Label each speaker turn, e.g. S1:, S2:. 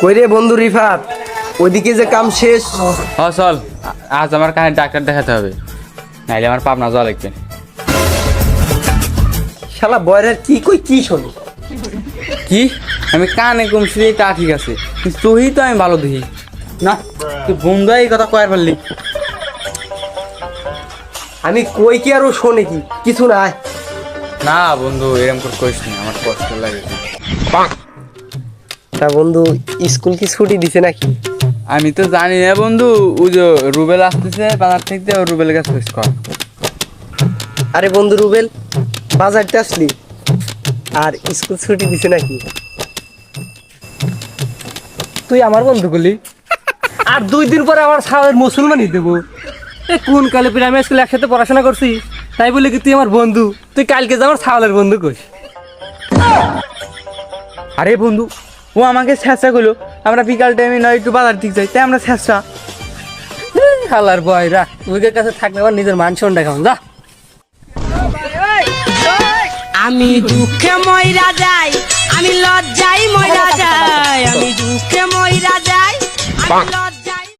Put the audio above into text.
S1: কই রে বন্ধু রিফাত? ওইদিকে যে কাম শেষ।
S2: হ চল। আজ আমার কানে ডাক্তার দেখাতে হবে। নাইলে আমার পাবনা জল লাগবে।
S1: শালা বয়রের কি কই কি শুনি?
S2: কি? আমি কানে কমছি তা ঠিক আছে। তুই তো আমি ভালো দেখি। না তুই বন্ধু এই কথা কয়ার পারলি।
S1: আমি কই কি আরও শোনে কি? কিছু নাই।
S2: না বন্ধু এরকম করে কইস না। আমার কষ্ট লাগে।
S1: তা বন্ধু স্কুল কি ছুটি দিছে নাকি?
S2: আমি তো জানি না বন্ধু ও যে রুবেল আসতেছে বাজার থেকে ও রুবেলের কাছে খোঁজ কর।
S1: আরে বন্ধু রুবেল বাজারতে আসলি? আর স্কুল ছুটি দিছে নাকি?
S3: তুই আমার বন্ধু করলি আর দুই দিন পরে আমার সাহের মুসলমানই দেবো। এ কোন কালে প্রাইমারি স্কুলে একসাথে পড়াশোনা করছি? তাই বলে কি তুই আমার বন্ধু? তুই কালকে যে আমার ছাওয়ালের বন্ধু কইস।
S2: আরে বন্ধু ও আমাকে স্যাঁচা করল। আমরা বিকাল টাইমে নয় একটু বাজার দিক যাই। তাই আমরা স্যাঁচা
S3: খালার বয় রা ওইদের কাছে থাকলে আবার নিজের মান সন্ডা খাওয়ান যা।
S4: আমি দুঃখে ময়রা যাই আমি লজ্জাই ময়রা যাই আমি দুঃখে ময়রা যাই আমি